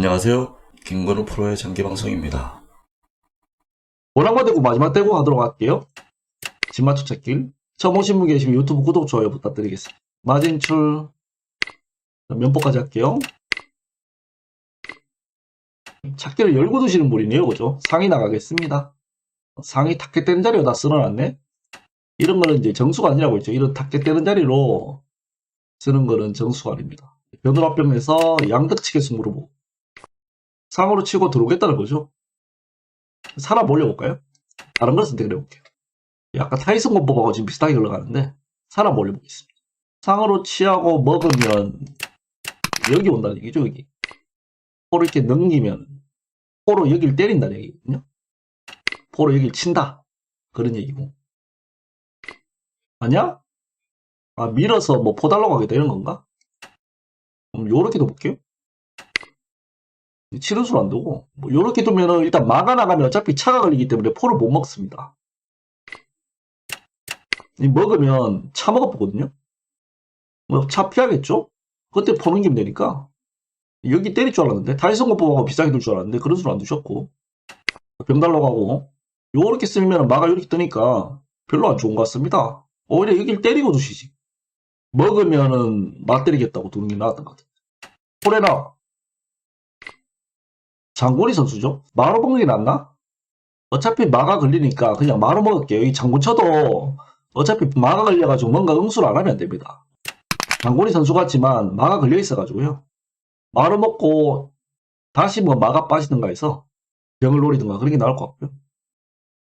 안녕하세요. 김건우 프로의 장기 방송입니다. 오락마 대고 마지막 대고 하도록 할게요. 집맞추 찾길. 처음 오신 분 계시면 유튜브 구독, 좋아요 부탁드리겠습니다. 마진출. 면포까지 할게요. 찾기를 열고 두시는 분이네요, 그죠? 상이 나가겠습니다. 상이 탁켓되는 자리로 다 쓸어놨네? 이런 거는 이제 정수가 아니라고 했죠. 이런 탁켓되는 자리로 쓰는 거는 정수가 아닙니다. 변호합병에서 양득치겠수 물어보고. 상으로 치고 들어오겠다는 거죠. 사람 올려볼까요? 다른 걸 선택을 해볼게요. 약간 타이슨 공법하고 지금 비슷하게 흘러가는데 사람 올려보겠습니다. 상으로 치하고 먹으면 여기 온다는 얘기죠 여기. 포로 이렇게 넘기면 포로 여기를 때린다는 얘기거든요. 포로 여기를 친다 그런 얘기고. 아니야? 아 밀어서 뭐 포달라고 하겠다 이런 건가? 그럼 요렇게도 볼게요. 치료수로 안 되고 뭐 요렇게 두면은 일단 막아 나가면 어차피 차가 걸리기 때문에 포를 못 먹습니다. 이 먹으면 차 먹어보거든요. 뭐 차 피하겠죠? 그때 포는 기면 되니까 여기 때릴 줄 알았는데 다이슨 공법하고 비싸게 둘 줄 알았는데 그런 수로 안 두셨고 병 달라고 하고 요렇게 쓰면 막아 이렇게 뜨니까 별로 안 좋은 것 같습니다. 오히려 여길 때리고 두시지. 먹으면은 맞 때리겠다고 두는 게 나았던 것 같아요. 포레나 장군이 선수죠. 마로 먹는 게 낫나? 어차피 마가 걸리니까 그냥 마로 먹을게요. 이 장군 쳐도 어차피 마가 걸려가지고 뭔가 응수를 안 하면 안 됩니다. 장군이 선수 같지만 마가 걸려 있어가지고요. 마로 먹고 다시 뭐 마가 빠지든가 해서 병을 노리든가 그런 게 나을 것 같고요.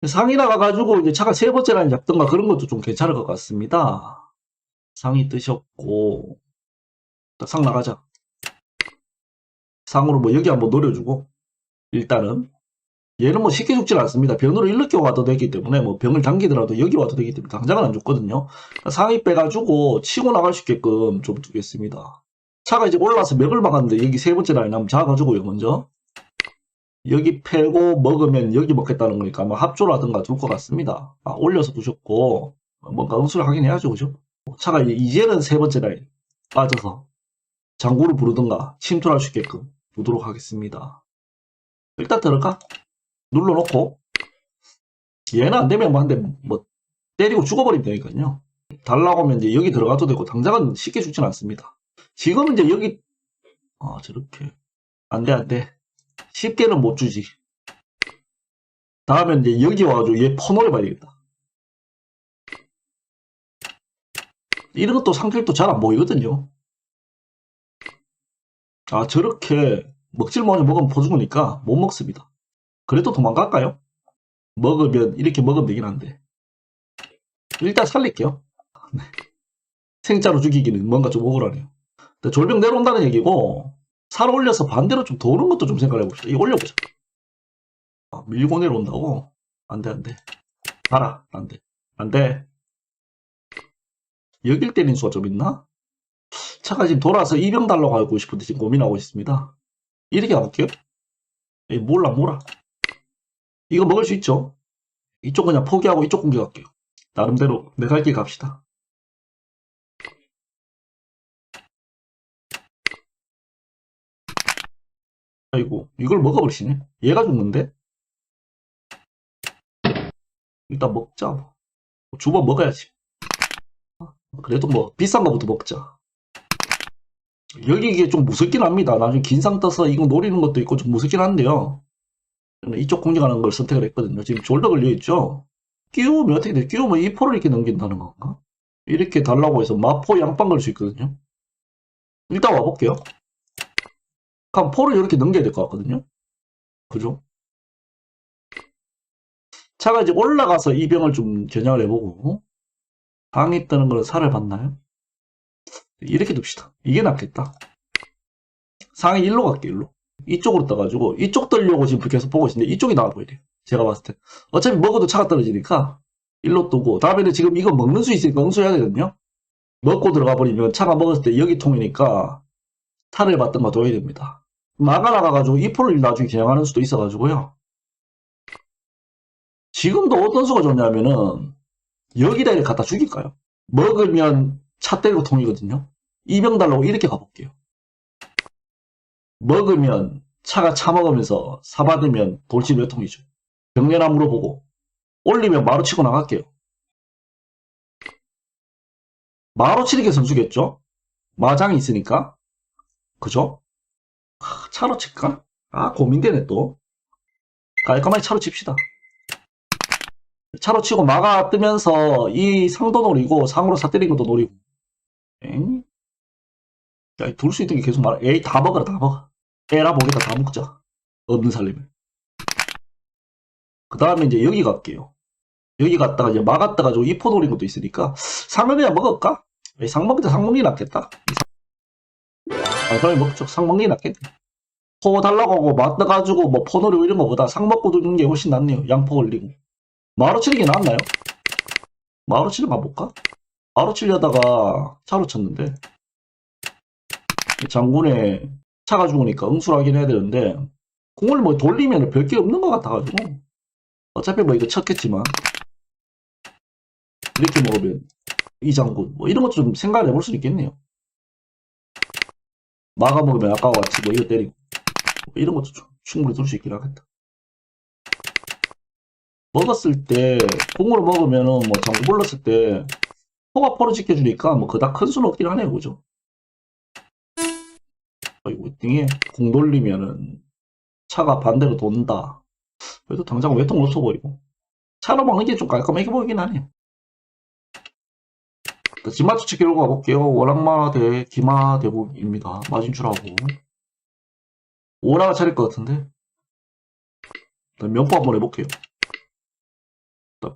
상이 나가가지고 이제 차가 세 번째 라인 잡든가 그런 것도 좀 괜찮을 것 같습니다. 상이 뜨셨고 딱상 나가자. 상으로 뭐 여기 한번 노려주고 일단은 얘는 뭐 쉽게 죽질 않습니다. 병으로 일르게 와도 되기 때문에 뭐 병을 당기더라도 여기 와도 되기 때문에 당장은 안 죽거든요. 상위 빼가지고 치고 나갈 수 있게끔 좀 두겠습니다. 차가 이제 올라와서 맥을 막았는데 여기 세 번째 라인 한번 잡아주고요 먼저 여기 패고 먹으면 여기 먹겠다는 거니까 아마 합조라든가 둘것 같습니다. 아, 올려서 두셨고 뭔가 응수를 하긴 해야죠 그죠? 차가 이제 이제는 세 번째 라인 빠져서 장구를 부르든가 침투할 수 있게끔 두도록 하겠습니다. 일단 들어가 눌러놓고 얘는 안 되면 뭐한대뭐 때리고 죽어버리면 되니까요. 달라고 하면 이제 여기 들어가도 되고 당장은 쉽게 죽진 않습니다. 지금은 이제 여기 아 저렇게 안돼 안돼 쉽게는 못 주지. 다음에 이제 여기 와가지고 얘 퍼노래 봐야 되겠다. 이런 것도 상필도 잘 안 보이거든요. 아 저렇게 먹질 못하면 먹으면 퍼주니까 못 먹습니다. 그래도 도망갈까요? 먹으면 이렇게 먹으면 되긴 한데 일단 살릴게요. 네. 생짜로 죽이기는 뭔가 좀 억울하네요. 졸병 내려온다는 얘기고 살 올려서 반대로 좀 도는 것도 좀 생각해 봅시다. 이거 올려보자. 아, 밀고 내려온다고? 안 돼 안 돼. 가라 안 돼 안 돼. 여길 때린 수가 좀 있나? 차가 지금 돌아서 이병 달라고 하고 싶은데 지금 고민하고 있습니다. 이렇게 가볼게요. 에이, 몰라, 몰라. 이거 먹을 수 있죠? 이쪽 그냥 포기하고 이쪽 공격할게요. 나름대로 내 갈 길 갑시다. 아이고, 이걸 먹어버리시네. 얘가 죽는데? 일단 먹자. 뭐. 주번 먹어야지. 그래도 뭐, 비싼 거부터 먹자. 여기 이게 좀 무섭긴 합니다. 나중에 긴상 떠서 이거 노리는 것도 있고 좀 무섭긴 한데요. 이쪽 공격하는 걸 선택을 했거든요. 지금 졸라 걸려있죠? 끼우면 어떻게 돼? 끼우면 이 포를 이렇게 넘긴다는 건가? 이렇게 달라고 해서 마포 양빵 걸수 있거든요. 일단 와볼게요. 그럼 포를 이렇게 넘겨야 될 것 같거든요. 그죠? 차가 이제 올라가서 이 병을 좀 겨냥을 해보고 방이 뜨는 걸 살을 봤나요? 이렇게 둡시다. 이게 낫겠다. 상위 1로 갈게, 1로. 이쪽으로 떠가지고, 이쪽 떨려고 지금 계속 보고 있는데, 이쪽이 나와 보이래요. 제가 봤을 때. 어차피 먹어도 차가 떨어지니까, 1로 뜨고, 다음에는 지금 이거 먹는 수 있으니까 응수해야 되거든요? 먹고 들어가 버리면 차가 먹었을 때 여기 통이니까, 탈을 받든가 둬야 됩니다. 막아 나가가지고, 이 포를 나중에 겨냥하는 수도 있어가지고요. 지금도 어떤 수가 좋냐면은, 여기다 이렇게 갖다 죽일까요? 먹으면 차 때리고 통이거든요. 이병 달라고 이렇게 가볼게요. 먹으면 차가 차먹으면서 사받으면 돌진 몇 통이죠. 병렬나 물어보고 올리면 바로 치고 나갈게요. 바로 치는 게 선수겠죠? 마장이 있으니까. 그죠? 아, 차로 칠까? 아, 고민되네 또. 깔끔하게 차로 칩시다. 차로 치고 마가 뜨면서 이 상도 노리고 상으로 사 때린 것도 노리고. 엥? 야, 둘수 있던 게 계속 말해. 에이, 다 먹어라, 다 먹어. 에라 보겠다, 다 먹자. 없는 살림을. 그 다음에 이제 여기 갈게요. 여기 갔다가 이제 막았다가지고 이포 노린 것도 있으니까 상을 그냥 먹을까? 상때상 먹는 게 낫겠다. 아, 그럼 먹죠. 상 먹는 게 낫겠네. 포 달라고 하고 맞다가지고 뭐 포노리 이런 거보다 상 먹고 두는 게 훨씬 낫네요. 양포 올리고. 마루 치는 게 낫나요? 마루 치러 가볼까? 마루 치려다가 차로 쳤는데 장군에 차가 죽으니까 응수하긴 해야 되는데 공을 뭐 돌리면 별게 없는 것 같아가지고 어차피 뭐 이거 쳤겠지만 이렇게 먹으면 이 장군 뭐 이런 것 좀 생각을 해볼 수 있겠네요. 마가 먹으면 아까와 같이 뭐 이거 때리고 뭐 이런 것도 좀 충분히 들을 수 있긴 하겠다. 먹었을 때 공으로 먹으면은 뭐 장군 불렀을 때 포가 포를 지켜주니까 뭐 그닥 큰 수는 없긴 하네요, 그죠? 아이고 등에 공 돌리면은 차가 반대로 돈다. 그래도 당장 외통 없어 보이고 차로 먹는 게 좀 깔끔하게 보이긴 하네요. 자, 진마추 치기로 가볼게요. 월악마 대 기마 대국입니다. 마진출하고 오라가 차릴 것 같은데 면포 한번 해볼게요.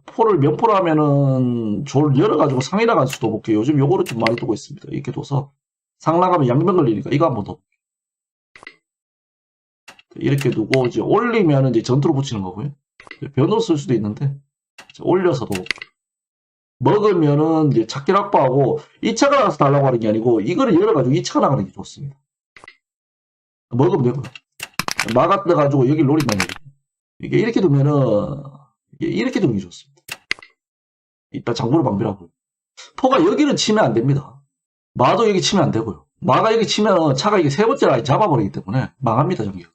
포를 면포로 하면은 졸 열어가지고 상이라 갈 수도 볼게요. 요즘 요거를 좀 많이 두고 있습니다. 이렇게 둬서 상 나가면 양면 걸리니까 이거 한번 더 이렇게 두고 이제 올리면 이제 전투로 붙이는 거고요. 변으로 쓸 수도 있는데 올려서도 먹으면은 이제 찾기를 확보하고 2차가 나가서 달라고 하는 게 아니고 이거를 열어가지고 2차가 나가는 게 좋습니다. 먹으면 되고요. 막았다 가지고 여기 노린다는 얘기죠. 이게 이렇게 두면은 이렇게 두는 게 좋습니다. 이따 장부를 방비라고. 포가 여기를 치면 안 됩니다. 마도 여기 치면 안 되고요. 마가 여기 치면 차가 이게 세 번째 라인 잡아버리기 때문에 망합니다, 전기.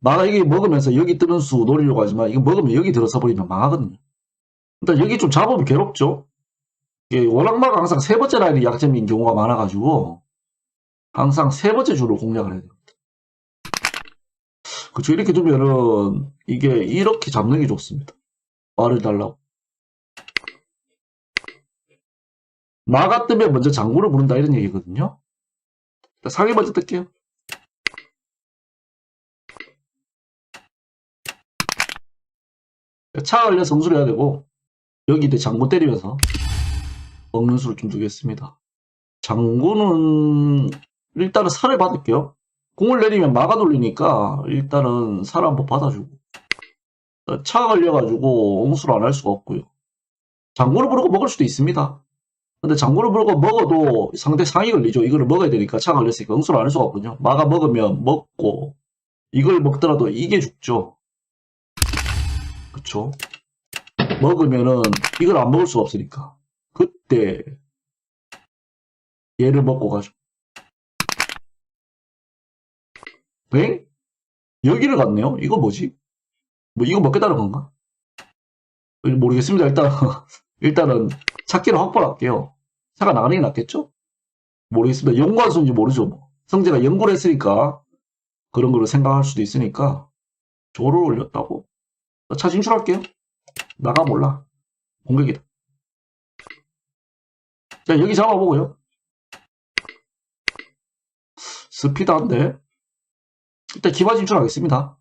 마가 여기 먹으면서 여기 뜨는 수 노리려고 하지만 이거 먹으면 여기 들어서 버리면 망하거든요. 일단 여기 좀 잡으면 괴롭죠. 이게 워낙 마가 항상 세 번째 라인이 약점인 경우가 많아가지고 항상 세 번째 줄을 공략을 해야 돼요. 그쵸 이렇게 두면은 이게 이렇게 잡는 게 좋습니다. 말을 달라고. 마가 뜨면 먼저 장구를 부른다 이런 얘기거든요. 상위 먼저 뜰게요. 차 걸려 성수를 해야 되고 여기 이제 장구 때리면서 먹는 수를 좀 두겠습니다. 장구는 일단은 살을 받을게요. 공을 내리면 막아 돌리니까 일단은 살 한번 받아주고 차 걸려가지고 옹수를 안 할 수가 없고요. 장구를 부르고 먹을 수도 있습니다. 근데 장구를 부르고 먹어도 상대 상이 걸리죠. 이거를 먹어야 되니까 차 걸렸으니까 옹수를 안 할 수가 없거든요. 막아 먹으면 먹고 이걸 먹더라도 이게 죽죠. 그쵸? 먹으면은 이걸 안 먹을 수가 없으니까 그때 얘를 먹고 가죠. 뱅? 여기를 갔네요? 이거 뭐지? 뭐 이거 먹겠다는 건가? 모르겠습니다. 일단 일단은 찾기를 확보할게요. 차가 나가는 게 낫겠죠? 모르겠습니다. 연구한수인지 모르죠. 뭐. 성재가 연구를 했으니까 그런 거를 생각할 수도 있으니까 조를 올렸다고 차 진출할게요. 나가 몰라. 공격이다. 자, 여기 잡아보고요. 스피드한데. 일단 기바 진출하겠습니다.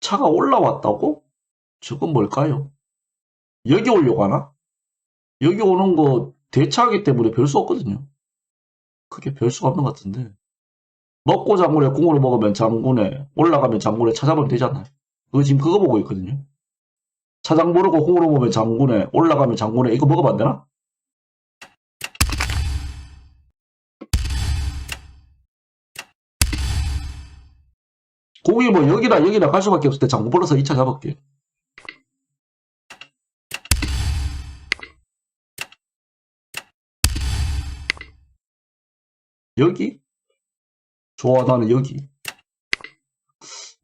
차가 올라왔다고? 저건 뭘까요? 여기 오려고 하나? 여기 오는 거 대차하기 때문에 별수 없거든요. 크게 별 수가 없는 것 같은데. 먹고 장군에 공으로 먹으면 장군에 올라가면 장군에 찾아보면 되잖아요. 그거 지금 그거 보고 있거든요. 차장 모르고 공으로 먹으면 장군에 올라가면 장군에 이거 먹으면 안 되나? 공이 뭐 여기나 여기나 갈 수밖에 없을 때 장군 불러서 2차 잡을게. 여기? 좋아, 나는 여기.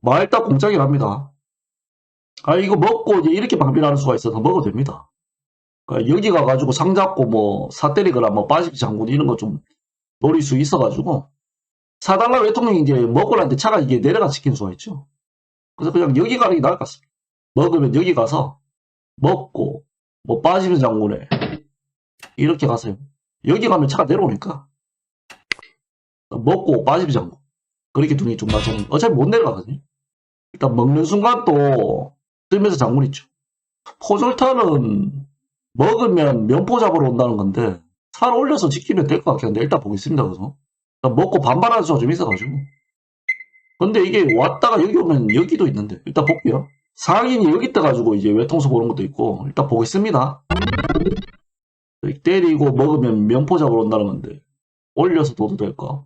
말딱 공작이랍니다. 아, 이거 먹고 이렇게 방비하는 수가 있어서 먹어도 됩니다. 그러니까 여기 가가지고 상 잡고 뭐, 사 때리거나 뭐, 빠지기 장군 이런 거 좀 노릴 수 있어가지고, 사달라 외통령이 이제 먹으라는데 차가 이게 내려가 시키는 수가 있죠. 그래서 그냥 여기 가는 게 나을 것 같습니다. 먹으면 여기 가서, 먹고, 뭐, 빠지는 장군에, 이렇게 가세요. 여기 가면 차가 내려오니까, 먹고 장군. 그렇게 두는 게좀 낫죠. 어차피 못 내려가거든요. 일단 먹는 순간 또 뜨면서 장군 있죠. 포졸탄은 먹으면 면포 잡으러 온다는 건데 살 올려서 지키면 될 것 같긴 한데 일단 보겠습니다. 그래서 일단 먹고 반발하는 수가 좀 있어가지고 근데 이게 왔다가 여기 오면 여기도 있는데 일단 볼게요. 상인이 여기 떠가지고 이제 외통수 보는 것도 있고 일단 보겠습니다. 때리고 먹으면 면포 잡으러 온다는 건데 올려서 둬도 될까?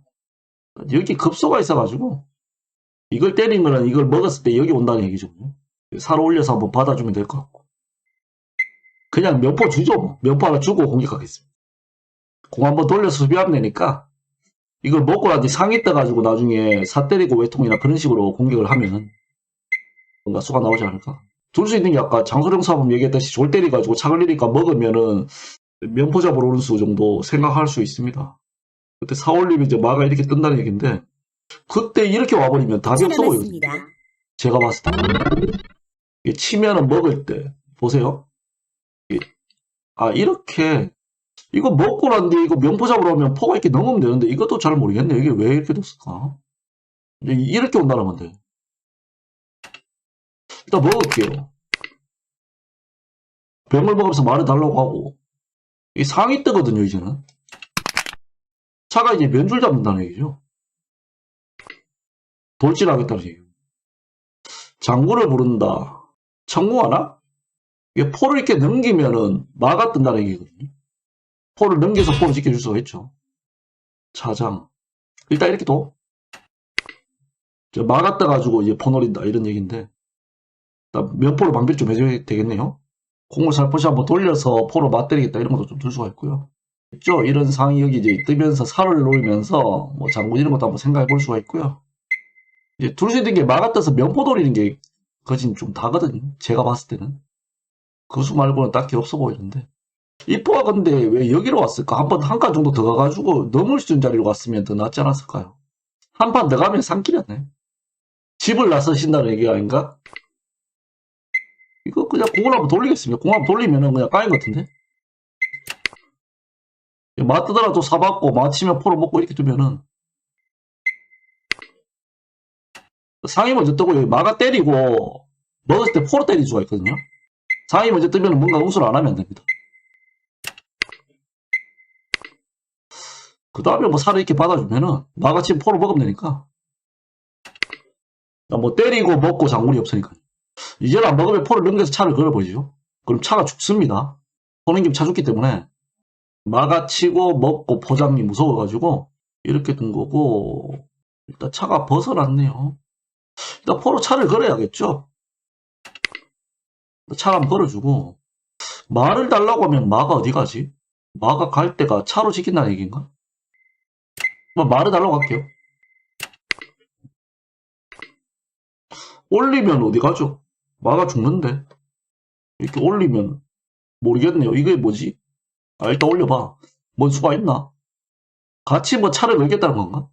여기 급소가 있어가지고 이걸 때리면 이걸 먹었을 때 여기 온다는 얘기죠. 살 올려서 한번 받아주면 될 것 같고 그냥 면포 주죠. 뭐. 면포 하나 주고 공격하겠습니다. 공 한번 돌려서 수비하면 되니까 이걸 먹고 나서 상이 떠가지고 나중에 사 때리고 외통이나 그런 식으로 공격을 하면 뭔가 수가 나오지 않을까. 둘 수 있는 게 아까 장소령 사범 얘기했듯이 졸 때리가지고 차 걸리니까 먹으면은 면포 잡으러 오는 수 정도 생각할 수 있습니다. 그때 사올리면 이제 마가 이렇게 뜬다는 얘기인데 그때 이렇게 와버리면 답이 없어 보이거든요. 남았습니다. 제가 봤을 때. 치면은 먹을 때, 보세요. 아, 이렇게, 이거 먹고 난 뒤에 이거 면포 잡으러 오면 포가 이렇게 넘으면 되는데 이것도 잘 모르겠네. 이게 왜 이렇게 됐을까? 이렇게 온다는 건데. 일단 먹을게요. 병을 먹으면서 말을 달라고 하고. 이 상이 뜨거든요, 이제는. 차가 이제 면줄 잡는다는 얘기죠. 돌진하겠다는 얘기예요. 장구를 부른다. 청구하나? 이게 포를 이렇게 넘기면은 마가 뜬다는 얘기거든요. 포를 넘겨서 포를 지켜줄 수가 있죠. 차장. 일단 이렇게 둬. 저 마가 떠가지고 이제 포 노린다. 이런 얘기인데. 일단 면포를 방비를 좀 해줘야 되겠네요. 공을 살포시 한번 돌려서 포로 맞때리겠다. 이런 것도 좀 들 수가 있고요. 있죠? 이런 상이 여기 이제 뜨면서 살을 노리면서 뭐 장군 이런 것도 한번 생각해 볼 수가 있고요. 이제 둘수 있는 게 마가 떠서 면포 돌리는 게 거진 좀 다거든요. 제가 봤을 때는. 그 수 말고는 딱히 없어 보이는데. 이포가 근데 왜 여기로 왔을까? 한 번 한 칸 정도 더 가가지고 넘을 수 있는 자리로 갔으면 더 낫지 않았을까요? 한 판 더 가면 산길이었네. 집을 나서신다는 얘기 아닌가? 이거 그냥 공을 한번 돌리겠습니다. 공 한번 돌리면은 그냥 까인 것 같은데? 맞더라도 사받고 맞히면 포로 먹고 이렇게 두면은 상이 먼저 뜨고 여기 마가 때리고 먹었을 때 포로 때릴 수가 있거든요. 상이 먼저 뜨면 뭔가 응수를 안 하면 안 됩니다. 그 다음에 뭐 살을 이렇게 받아주면은 마가 지금 포로 먹으면 되니까 뭐 때리고 먹고 장군이 없으니까 이제는 안 먹으면 포를 넘겨서 차를 걸어버리죠. 그럼 차가 죽습니다. 포 넘기면 차 죽기 때문에 마가 치고 먹고 포장이 무서워가지고 이렇게 둔 거고 일단 차가 벗어났네요. 일단 포로 차를 걸어야겠죠. 한번 걸어주고 말을 달라고 하면 마가 어디 가지? 마가 갈 때가 차로 지킨다는 얘기인가? 뭐 말을 달라고 할게요. 올리면 어디 가죠? 마가 죽는데 이렇게 올리면 모르겠네요. 이게 뭐지? 아 일단 올려봐. 뭔 수가 있나? 같이 뭐 차를 걸겠다는 건가?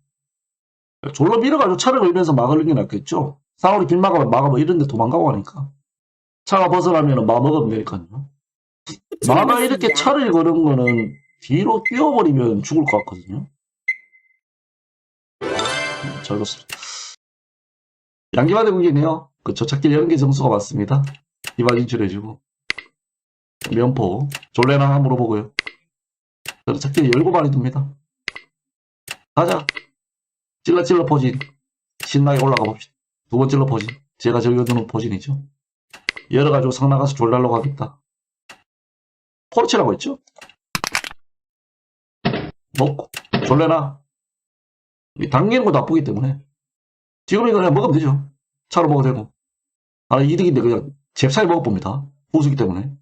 졸로 밀어가지고 차를 걸면서 막을 는게 낫겠죠? 사월이 길 막으면 막아 뭐 이런데 도망가고 하니까. 차가 벗어나면 마 먹으면 되니까요. 마가 이렇게 차를 거는 거는 뒤로 뛰어버리면 죽을 것 같거든요. 음, 잘 봤습니다. 양기화 대국이네요. 그 저착길 연계 점수가 맞습니다. 이바 진출해주고. 면포. 졸레나 하나 물어보고요. 저는 착길 열고 많이 둡니다. 가자. 찔러 찔러 포진. 신나게 올라가 봅시다. 두 번 찔러 포진. 제가 즐겨두는 포진이죠. 열어가지고 상 나가서 졸달러 가겠다. 포르치라고 했죠? 먹고. 졸레나. 이 당기는 거 나쁘기 때문에. 지금 이거 그냥 먹으면 되죠. 차로 먹어도 되고. 아, 이득인데 그냥 잽싸게 먹어봅니다. 보수기 때문에.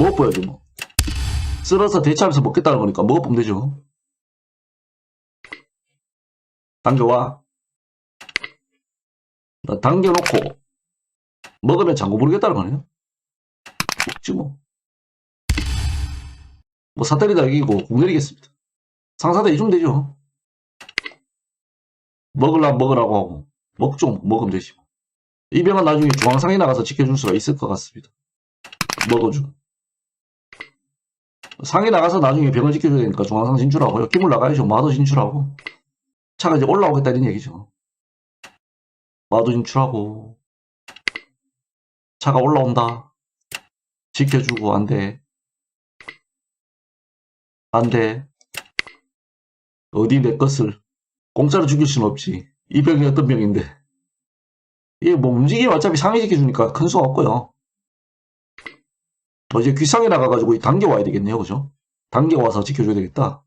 뭐 보여줘, 뭐. 쓸어서 대체하면서 먹겠다는 거니까 먹어보면 되죠. 당겨와. 당겨놓고 먹으면 장구 부르겠다는 거네요. 먹지 뭐. 뭐 사다리다 이기고 공 내리겠습니다. 상사다 해주면 되죠. 먹으려면 먹으라고 하고 먹 좀 먹으면 되지. 뭐. 이 병은 나중에 중앙상에 나가서 지켜줄 수가 있을 것 같습니다. 먹어주고. 상에 나가서 나중에 병을 지켜줘야 되니까 중앙상 진출하고요. 기물 나가야죠. 마도 진출하고. 차가 이제 올라오겠다 이런 얘기죠. 마도 진출하고. 차가 올라온다. 지켜주고 안 돼. 안 돼. 어디 내 것을 공짜로 죽일 수는 없지. 이 병이 어떤 병인데. 이게 뭐 움직이면 어차피 상해 지켜주니까 큰 수가 없고요. 뭐 이제 귀상에 나가가지고 당겨와야 되겠네요. 그죠? 당겨와서 지켜줘야 되겠다.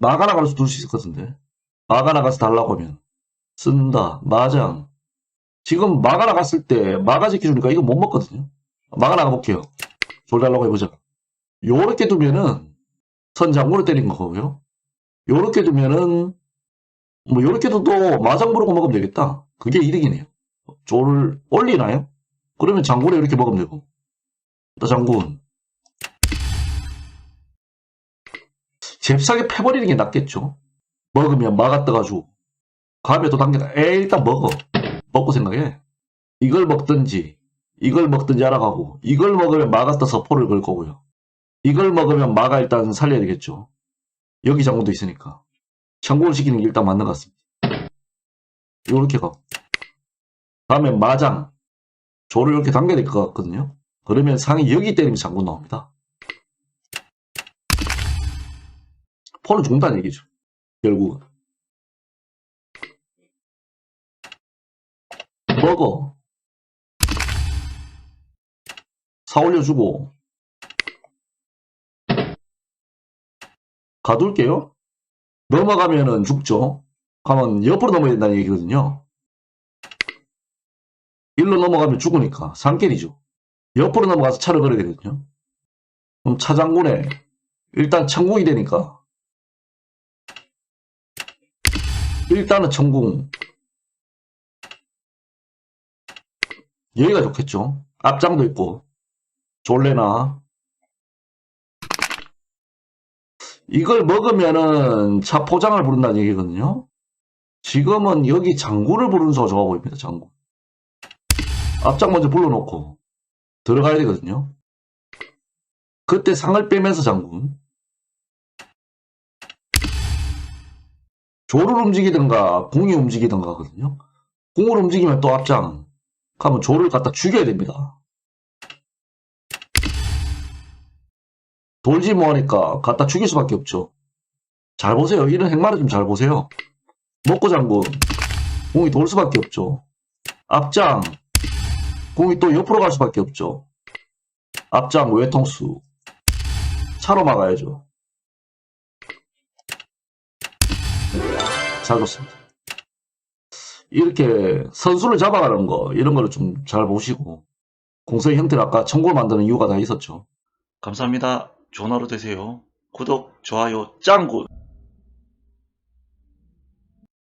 마가 나가서 둘 수 있을 것 같은데. 마가 나가서 달라고 하면. 쓴다. 마장. 지금 마가 나갔을 때 마가 지켜주니까 이거 못 먹거든요. 마가 나가볼게요. 졸 달라고 해보자. 요렇게 두면은 선장구로 때린 거고요. 요렇게 두면은 뭐 요렇게 둬도 마장 부르고 먹으면 되겠다. 그게 이득이네요. 졸을 올리나요? 그러면 장군에 이렇게 먹으면 되고. 나 장군. 잽싸게 패버리는 게 낫겠죠. 먹으면 마가 떠가지고. 감에 또 당기다. 에 일단 먹어. 먹고 생각해. 이걸 먹든지, 이걸 먹든지 알아가고, 이걸 먹으면 마가 떠서 포를 걸 거고요. 이걸 먹으면 마가 일단 살려야 되겠죠. 여기 장군도 있으니까. 장군을 시키는 게 일단 맞는 것 같습니다. 요렇게 가. 다음에 마장. 조를 이렇게 당겨야 될 것 같거든요. 그러면 상이 여기 때리면 장군 나옵니다. 포는 죽는다는 얘기죠. 결국은. 먹어. 사 올려주고. 가둘게요. 넘어가면은 죽죠. 가면 옆으로 넘어야 된다는 얘기거든요. 일로 넘어가면 죽으니까 상길이죠. 옆으로 넘어가서 차를 걸어야 되거든요. 그럼 차장군에 일단 천궁이 되니까 일단은 천궁 여기가 좋겠죠. 앞장도 있고 졸래나 이걸 먹으면은 차 포장을 부른다는 얘기거든요. 지금은 여기 장군을 부르는 수가 좋아 보입니다. 장군. 앞장 먼저 불러놓고 들어가야 되거든요. 그때 상을 빼면서 장군. 조를 움직이든가 궁이 움직이든가 하거든요. 궁을 움직이면 또 앞장. 가면 조를 갖다 죽여야 됩니다. 돌지 뭐하니까 갖다 죽일 수밖에 없죠. 잘 보세요. 이런 행마를 좀 잘 보세요. 먹고 장군. 궁이 돌 수밖에 없죠. 앞장. 공이 또 옆으로 갈 수밖에 없죠. 앞장 외통수. 차로 막아야죠. 잘 좋습니다. 이렇게 선수를 잡아가는 거, 이런 거를 좀 잘 보시고, 공서의 형태를 아까 청구를 만드는 이유가 다 있었죠. 감사합니다. 좋은 하루 되세요. 구독, 좋아요, 짱굿!